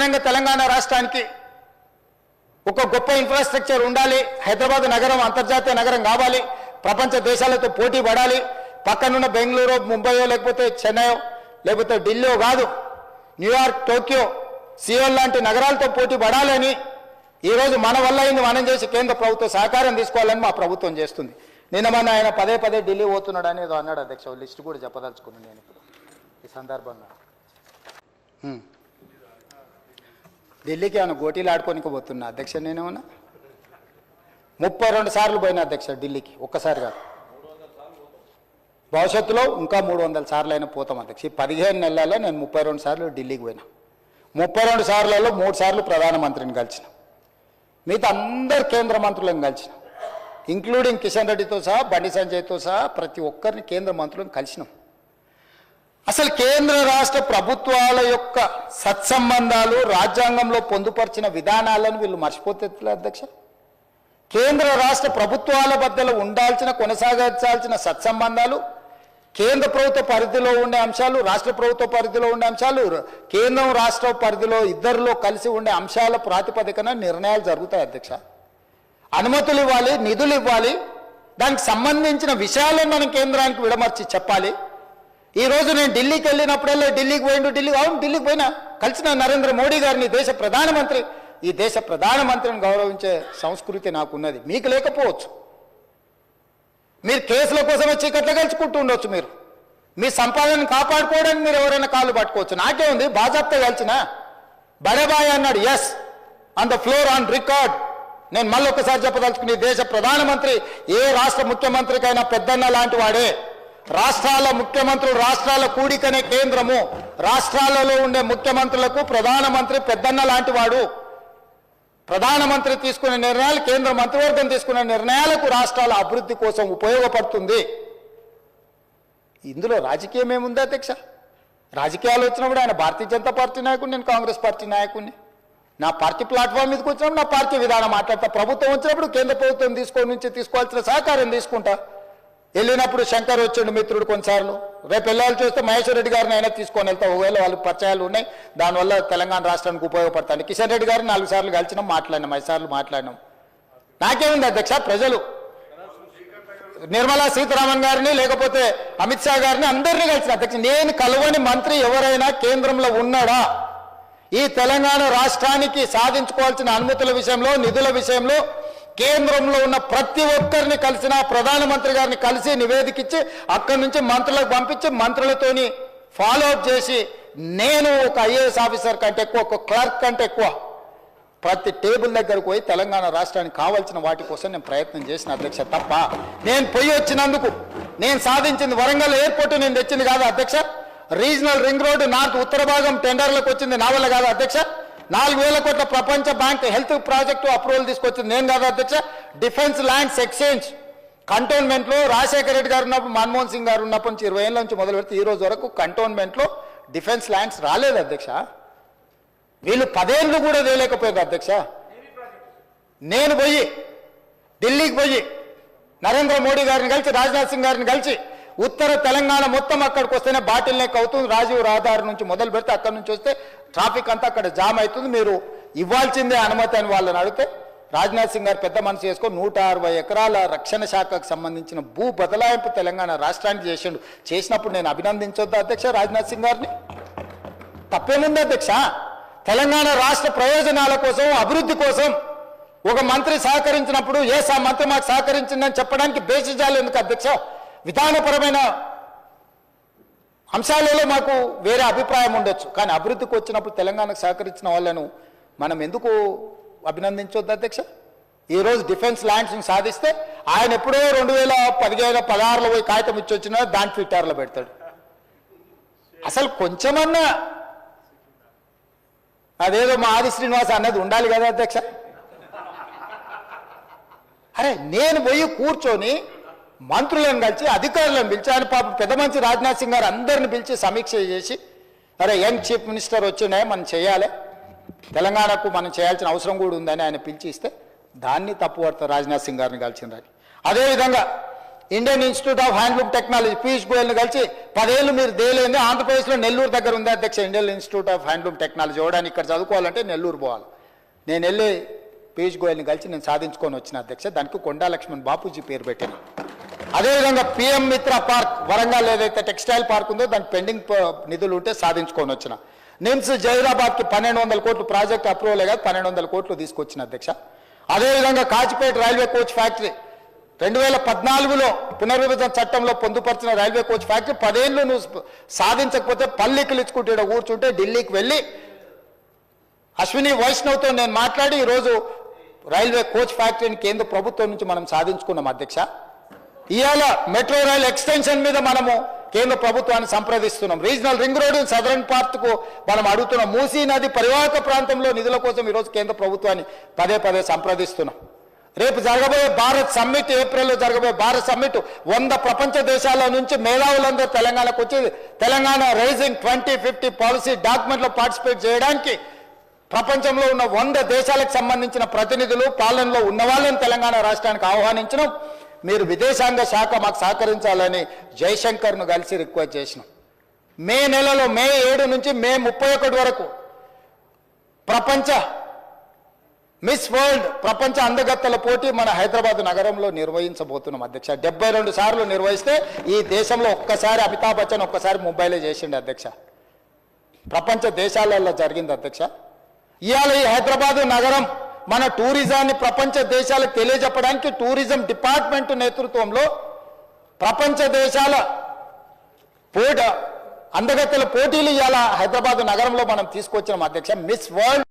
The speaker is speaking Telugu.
ముఖ్యంగా తెలంగాణ రాష్ట్రానికి ఒక గొప్ప ఇన్ఫ్రాస్ట్రక్చర్ ఉండాలి. హైదరాబాద్ నగరం అంతర్జాతీయ నగరం కావాలి. ప్రపంచ దేశాలతో పోటీ పడాలి. పక్కనున్న బెంగళూరు ముంబయో లేకపోతే చెన్నైయో లేకపోతే ఢిల్లీయో కాదు. న్యూయార్క్ టోక్యో సియోల్ లాంటి నగరాలతో పోటీ పడాలని ఈరోజు మన వల్ల అయింది మనం చేసి కేంద్ర ప్రభుత్వం సహకారం తీసుకోవాలని మా ప్రభుత్వం చేస్తుంది. నిన్న మొన్న ఆయన పదే పదే ఢిల్లీ పోతున్నాడు అనేది అన్నాడు అధ్యక్ష. లిస్ట్ కూడా చెప్పదలుచుకున్నాను నేను ఇప్పుడు. ఈ సందర్భంగా. ఢిల్లీకి ఏమైనా గోటీలు ఆడుకోనికి పోతున్నా అధ్యక్ష నేనేమన్నా? ముప్పై రెండు సార్లు పోయినా అధ్యక్ష ఢిల్లీకి ఒక్కసారి కాదు భవిష్యత్తులో ఇంకా మూడు వందల సార్లు అయినా పోతాం అధ్యక్ష. ఈ పదిహేను నెలల్లో నేను ముప్పై రెండు సార్లు ఢిల్లీకి పోయినా. ముప్పై రెండు సార్లలో మూడు సార్లు ప్రధానమంత్రిని కలిసిన. మిగతా అందరు కేంద్ర మంత్రులను కలిసిన. ఇంక్లూడింగ్ కిషన్ రెడ్డితో సహా బండి సంజయ్తో సహా ప్రతి ఒక్కరిని కేంద్ర మంత్రులను కలిసినాం. అసలు కేంద్ర రాష్ట్ర ప్రభుత్వాల యొక్క సత్సంబంధాలు రాజ్యాంగంలో పొందుపరిచిన విధానాలను వీళ్ళు మర్చిపోతే అధ్యక్ష? కేంద్ర రాష్ట్ర ప్రభుత్వాల మధ్యలో ఉండాల్సిన కొనసాగించాల్సిన సత్సంబంధాలు కేంద్ర ప్రభుత్వ పరిధిలో ఉండే అంశాలు రాష్ట్ర ప్రభుత్వ పరిధిలో ఉండే అంశాలు కేంద్రం రాష్ట్ర పరిధిలో ఇద్దరిలో కలిసి ఉండే అంశాల ప్రాతిపదికన నిర్ణయాలు జరుగుతాయి అధ్యక్ష. అనుమతులు ఇవ్వాలి నిధులు ఇవ్వాలి. దానికి సంబంధించిన విషయాలను మనం కేంద్రానికి విడమర్చి చెప్పాలి. ఈరోజు నేను ఢిల్లీకి వెళ్ళినప్పుడల్లా ఢిల్లీకి పోయిండు ఢిల్లీ అవును ఢిల్లీకి పోయినా. కలిసిన నరేంద్ర మోడీ గారిని దేశ ప్రధానమంత్రి ఈ దేశ ప్రధానమంత్రిని గౌరవించే సంస్కృతి నాకున్నది. మీకు లేకపోవచ్చు. మీరు కేసుల కోసమే చీకట్లో గెలుచుకుంటూ ఉండొచ్చు మీరు. మీ సంపాదనను కాపాడుకోవడానికి మీరు ఎవరైనా కాళ్ళు పట్టుకోవచ్చు. నాకే ఉంది బాజాప్తా గెలిచిన బడేబాయ్ అన్నాడు yes on the floor on record నేను మళ్ళీ ఒకసారి చెప్పదలుచుకుని దేశ ప్రధానమంత్రి ఏ రాష్ట్ర ముఖ్యమంత్రికైనా పెద్దన్న లాంటి వాడే. రాష్ట్రాల ముఖ్యమంత్రులు రాష్ట్రాల కూడికనే కేంద్రము. రాష్ట్రాలలో ఉండే ముఖ్యమంత్రులకు ప్రధానమంత్రి పెద్దన్న లాంటి వాడు ప్రధానమంత్రి తీసుకునే నిర్ణయాలు కేంద్ర మంత్రివర్గం తీసుకునే నిర్ణయాలకు రాష్ట్రాల అభివృద్ధి కోసం ఉపయోగపడుతుంది. ఇందులో రాజకీయం ఏముంది అధ్యక్ష? రాజకీయాలు వచ్చినప్పుడు ఆయన భారతీయ జనతా పార్టీ నాయకుడు నేను కాంగ్రెస్ పార్టీ నాయకుడిని. నా పార్టీ ప్లాట్ఫామ్ మీదకి వచ్చినప్పుడు నా పార్టీ విధానం మాట్లాడతా. ప్రభుత్వం వచ్చినప్పుడు కేంద్ర ప్రభుత్వం తీసుకొని నుంచి తీసుకోవాల్సిన సహకారం తీసుకుంటా. వెళ్ళినప్పుడు శంకర్ వచ్చిండు మిత్రుడు కొన్నిసార్లు. రేపు వెళ్ళాలి చూస్తే మహేశ్వర్ రెడ్డి గారిని అయినా తీసుకొని వెళ్తా. ఒకవేళ వాళ్ళు పరిచయాలు ఉన్నాయి దానివల్ల తెలంగాణ రాష్ట్రానికి ఉపయోగపడతాను. కిషన్ రెడ్డి గారిని నాలుగు సార్లు కలిసినాం మాట్లాడినాం ఐదు సార్లు మాట్లాడినాం. నాకేముంది అధ్యక్ష ప్రజలు. నిర్మలా సీతారామన్ గారిని లేకపోతే అమిత్ షా గారిని అందరినీ కలిసిన అధ్యక్ష. నేను కలవని మంత్రి ఎవరైనా కేంద్రంలో ఉన్నాడా? ఈ తెలంగాణ రాష్ట్రానికి సాధించుకోవాల్సిన అనుమతుల విషయంలో నిధుల విషయంలో కేంద్రంలో ఉన్న ప్రతి ఒక్కరిని కలిసిన ప్రధానమంత్రి గారిని కలిసి నివేదిక ఇచ్చి అక్కడి నుంచి మంత్రులకు పంపించి మంత్రులతోని ఫాలో అప్ చేసి నేను ఒక ఐఏఎస్ ఆఫీసర్ కంటే ఎక్కువ ఒక క్లర్క్ కంటే ఎక్కువ ప్రతి టేబుల్ దగ్గరకు పోయి తెలంగాణ రాష్ట్రానికి కావాల్సిన వాటి కోసం నేను ప్రయత్నం చేసిన అధ్యక్ష తప్ప నేను పోయి వచ్చినందుకు నేను సాధించింది వరంగల్ ఎయిర్పోర్ట్ నేను తెచ్చింది కాదు అధ్యక్ష. రీజనల్ రింగ్ రోడ్డు నార్త్ ఉత్తర భాగం టెండర్లకు వచ్చింది నా వల్ల కాదు అధ్యక్ష. నాలుగు వేల కోట్ల ప్రపంచ బ్యాంక్ హెల్త్ ప్రాజెక్టు అప్రూవల్ తీసుకొచ్చింది. నేను కాదు అధ్యక్ష డిఫెన్స్ ల్యాండ్స్ ఎక్స్చేంజ్. కంటోన్మెంట్లో రాజశేఖర రెడ్డి గారు ఉన్నప్పుడు మన్మోహన్ సింగ్ గారు ఉన్నప్పటి నుంచి ఇరవై ఏళ్ళ నుంచి మొదలు పెడితే ఈ రోజు వరకు కంటోన్మెంట్లో డిఫెన్స్ ల్యాండ్స్ రాలేదు అధ్యక్ష. వీళ్ళు పదేళ్ళు కూడా వేయలేకపోయారు అధ్యక్ష. నేను పోయి ఢిల్లీకి పోయి నరేంద్ర మోడీ గారిని కలిసి రాజ్నాథ్ సింగ్ గారిని కలిసి ఉత్తర తెలంగాణ మొత్తం అక్కడికి వస్తేనే బాటిల్ నెక్ అవుతుంది రాజీవ్ రహదారి నుంచి మొదలు పెడితే అక్కడి నుంచి వస్తే ట్రాఫిక్ అంతా అక్కడ జామ్ అవుతుంది. మీరు ఇవ్వాల్సిందే అనుమతి అని వాళ్ళని అడిగితే రాజ్నాథ్ సింగ్ గారు పెద్ద మనసు చేసుకో నూట అరవై ఎకరాల రక్షణ శాఖకు సంబంధించిన భూ బదలాయింపు తెలంగాణ రాష్ట్రానికి చేసిండు. చేసినప్పుడు నేను అభినందించొద్దు అధ్యక్ష రాజ్నాథ్ సింగ్ గారిని? తప్పేముంది అధ్యక్ష? తెలంగాణ రాష్ట్ర ప్రయోజనాల కోసం అభివృద్ధి కోసం ఒక మంత్రి సహకరించినప్పుడు ఏ సా మంత్రి మాకు సహకరించిందని చెప్పడానికి బేసిజాలు ఎందుకు అధ్యక్ష? విధానపరమైన అంశాలలో మాకు వేరే అభిప్రాయం ఉండొచ్చు. కానీ అభివృద్ధికి వచ్చినప్పుడు తెలంగాణకు సహకరించిన వాళ్ళను మనం ఎందుకు అభినందించొద్దు అధ్యక్ష? ఈరోజు డిఫెన్స్ ల్యాండ్స్ని సాధిస్తే ఆయన ఎప్పుడో రెండు వేల పదిహేను పదహారులో పోయి కాగితం ఇచ్చి వచ్చినా దాని ట్విట్టర్లో పెడతాడు. అసలు కొంచెమన్నా అదేదో మా ఆది శ్రీనివాస్ అన్నది ఉండాలి కదా అధ్యక్ష? అరే నేను పోయి కూర్చొని మంత్రులను కలిసి అధికారులను పిలిచి ఆయన పాపం పెద్ద మంచి రాజ్నాథ్ సింగ్ గారు అందరిని పిలిచి సమీక్ష చేసి అరే యంగ్ చీఫ్ మినిస్టర్ వచ్చినాయి మనం చేయాలి. తెలంగాణకు మనం చేయాల్సిన అవసరం కూడా ఉందని ఆయన పిలిచి ఇస్తే దాన్ని తప్పు రాజ్నాథ్ సింగ్ గారిని కలిసిందని అదేవిధంగా Indian Institute of Handloom Technology Piyush గోయల్ని కలిసి పదేళ్ళు మీరు దేలేంది ఆంధ్రప్రదేశ్లో నెల్లూరు దగ్గర ఉంది అధ్యక్ష Indian Institute of Handloom Technology. ఇవ్వడానికి ఇక్కడ చదువుకోవాలంటే నెల్లూరు పోవాలి. నేను వెళ్ళి పీయూష్ గోయల్ని కలిసి నేను సాధించుకొని వచ్చిన అధ్యక్ష దానికి కొండా లక్ష్మణ్ బాపూజీ పేరు పెట్టాను. అదేవిధంగా పిఎం మిత్ర పార్క్ వరంగల్ ఏదైతే టెక్స్టైల్ పార్క్ ఉందో దాని పెండింగ్ నిధులు ఉంటే సాధించుకొని వచ్చిన. నిమ్స్ జైరాబాద్కి పన్నెండు వందల కోట్లు ప్రాజెక్ట్ అప్రూవల్ కాదు పన్నెండు వందల కోట్లు తీసుకొచ్చిన అధ్యక్ష. అదేవిధంగా కాచిపేట రైల్వే కోచ్ ఫ్యాక్టరీ రెండు వేల పద్నాలుగులో పునర్విభజన చట్టంలో పొందుపరిచిన రైల్వే కోచ్ ఫ్యాక్టరీ పదేళ్ళు నువ్వు సాధించకపోతే పల్లికలు ఇచ్చుకుంటే కూర్చుంటే ఢిల్లీకి వెళ్ళి అశ్విని వైష్ణవ్తో నేను మాట్లాడి ఈరోజు రైల్వే కోచ్ ఫ్యాక్టరీని కేంద్ర ప్రభుత్వం నుంచి మనం సాధించుకున్నాం అధ్యక్ష. ఇవాళ మెట్రో రైల్ ఎక్స్టెన్షన్ మీద మనము కేంద్ర ప్రభుత్వాన్ని సంప్రదిస్తున్నాం. రీజనల్ రింగ్ రోడ్డు సదరన్ పార్ట్కు మనం అడుగుతున్నాం. మూసీ నది పరివాహక ప్రాంతంలో నిధుల కోసం ఈరోజు కేంద్ర ప్రభుత్వాన్ని పదే పదే సంప్రదిస్తున్నాం. రేపు జరగబోయే భారత్ సమ్మిట్ ఏప్రిల్లో జరగబోయే భారత్ సమ్మిట్ వంద ప్రపంచ దేశాల నుంచి మేధావులందరూ తెలంగాణకు వచ్చి Telangana rising twenty fifty policy డాక్యుమెంట్లో participate చేయడానికి ప్రపంచంలో ఉన్న వంద దేశాలకు సంబంధించిన ప్రతినిధులు పాలనలో ఉన్న వాళ్ళని తెలంగాణ రాష్ట్రానికి ఆహ్వానించడం మీరు విదేశాంగ శాఖ మాకు సహకరించాలని జయశంకర్ను కలిసి రిక్వెస్ట్ చేసినాం. మే నెలలో మే ఏడు నుంచి మే ముప్పై ఒకటి వరకు ప్రపంచ మిస్ వరల్డ్ ప్రపంచ అందగత్తల పోటీ మన హైదరాబాద్ నగరంలో నిర్వహించబోతున్నాం అధ్యక్ష. డెబ్బై రెండు సార్లు నిర్వహిస్తే ఈ దేశంలో ఒక్కసారి అమితాబ్ బచ్చన్ ఒక్కసారి ముంబైలో చేసిండు అధ్యక్ష. ప్రపంచ దేశాలలో జరిగింది అధ్యక్ష. ఇవాళ ఈ హైదరాబాద్ నగరం మన టూరిజాన్ని ప్రపంచ దేశాలకు తెలియజెప్పడానికి టూరిజం డిపార్ట్మెంట్ నేతృత్వంలో ప్రపంచ దేశాల పోట అందగత్తెల పోటీలు ఇవాళ హైదరాబాద్ నగరంలో మనం తీసుకొచ్చినాం అధ్యక్ష. Miss world